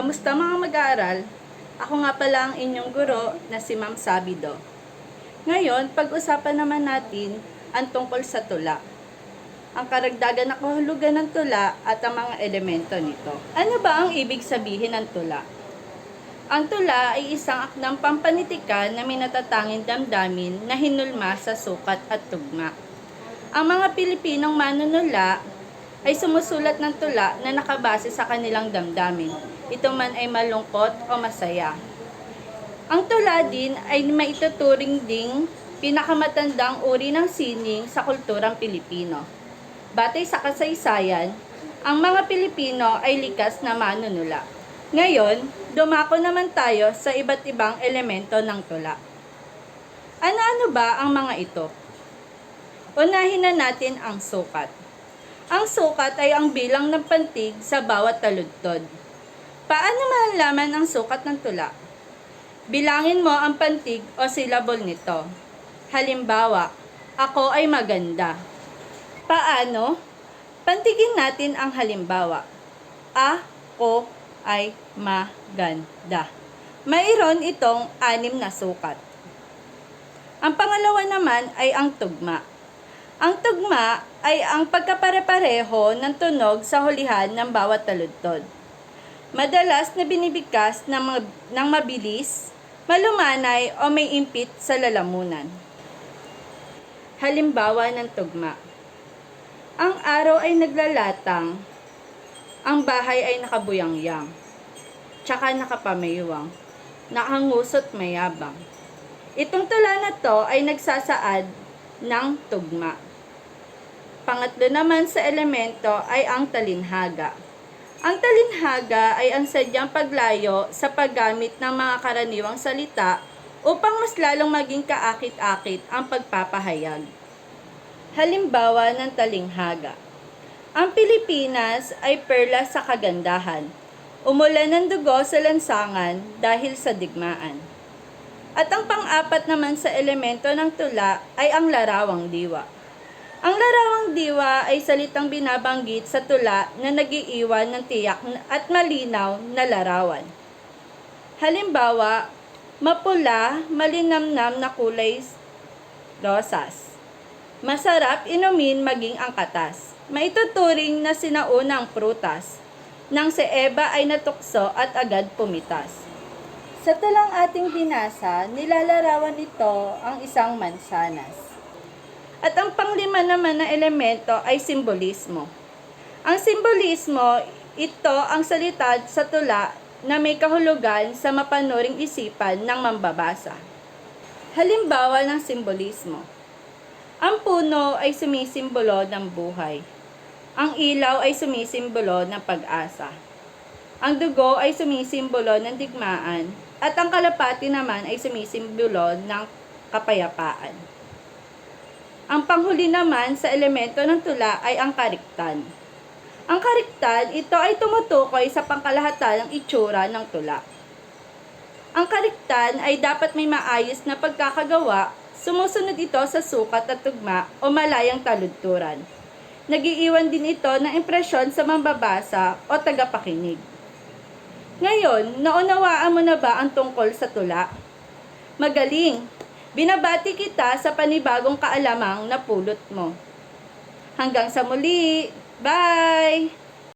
Kamusta mga mag-aaral? Ako nga pala ang inyong guro na si Ma'am Sabido. Ngayon, pag-usapan naman natin ang tungkol sa tula. Ang karagdagan na kahulugan ng tula at ang mga elemento nito. Ano ba ang ibig sabihin ng tula? Ang tula ay isang akdang pampanitikan na minatatanging damdamin na hinulma sa sukat at tugma. Ang mga Pilipinong manunula ay sumusulat ng tula na nakabase sa kanilang damdamin. Ito man ay malungkot o masaya. Ang tula din ay maituturing ding pinakamatandang uri ng sining sa kulturang Pilipino. Batay sa kasaysayan, ang mga Pilipino ay likas na manunula. Ngayon, dumako naman tayo sa iba't ibang elemento ng tula. Ano-ano ba ang mga ito? Unahin na natin ang sukat. Ang sukat ay ang bilang ng pantig sa bawat taludtod. Paano malalaman ang sukat ng tula? Bilangin mo ang pantig o syllable nito. Halimbawa, ako ay maganda. Paano? Pantigin natin ang halimbawa. Ako ay maganda. Mayroon itong anim na sukat. Ang pangalawa naman ay ang tugma. Ang tugma ay ang pagkapare-pareho ng tunog sa hulihan ng bawat taludtod. Madalas na binibigkas ng, mga, ng mabilis, malumanay o may impit sa lalamunan. Halimbawa ng tugma. Ang araw ay naglalatang, ang bahay ay nakabuyangyang, tsaka nakapamayuwang, nakangusot mayabang. Itong tula na to ay nagsasaad ng tugma. Pangatlo naman sa elemento ay ang talinhaga. Ang talinhaga ay ang sadyang paglayo sa paggamit ng mga karaniwang salita upang mas lalong maging kaakit-akit ang pagpapahayag. Halimbawa ng talinghaga. Ang Pilipinas ay perla sa kagandahan. Umulan ng dugo sa lansangan dahil sa digmaan. At ang pang-apat naman sa elemento ng tula ay ang larawang diwa. Ang larawang diwa ay salitang binabanggit sa tula na nagiiwan ng tiyak at malinaw na larawan. Halimbawa, mapula, malinamnam na kulay rosas. Masarap inumin maging ang katas. Maituturing na sinaunang prutas. Nang si Eva ay natukso at agad pumitas. Sa tulang ating binasa, nilalarawan ito ang isang mansanas. At ang panglima naman na elemento ay simbolismo. Ang simbolismo, ito ang salita sa tula na may kahulugan sa mapanuring isipan ng mambabasa. Halimbawa ng simbolismo. Ang puno ay sumisimbolo ng buhay. Ang ilaw ay sumisimbolo ng pag-asa. Ang dugo ay sumisimbolo ng digmaan at ang kalapati naman ay sumisimbolo ng kapayapaan. Ang panghuli naman sa elemento ng tula ay ang kariktan. Ang kariktan, ito ay tumutukoy sa pangkalahatan ng itsura ng tula. Ang kariktan ay dapat may maayos na pagkakagawa, sumusunod ito sa sukat at tugma o malayang taludturan. Nagiiwan din ito ng impresyon sa mambabasa o tagapakinig. Ngayon, naunawaan mo na ba ang tungkol sa tula? Magaling! Binabati kita sa panibagong kaalamang napulot mo. Hanggang sa muli! Bye!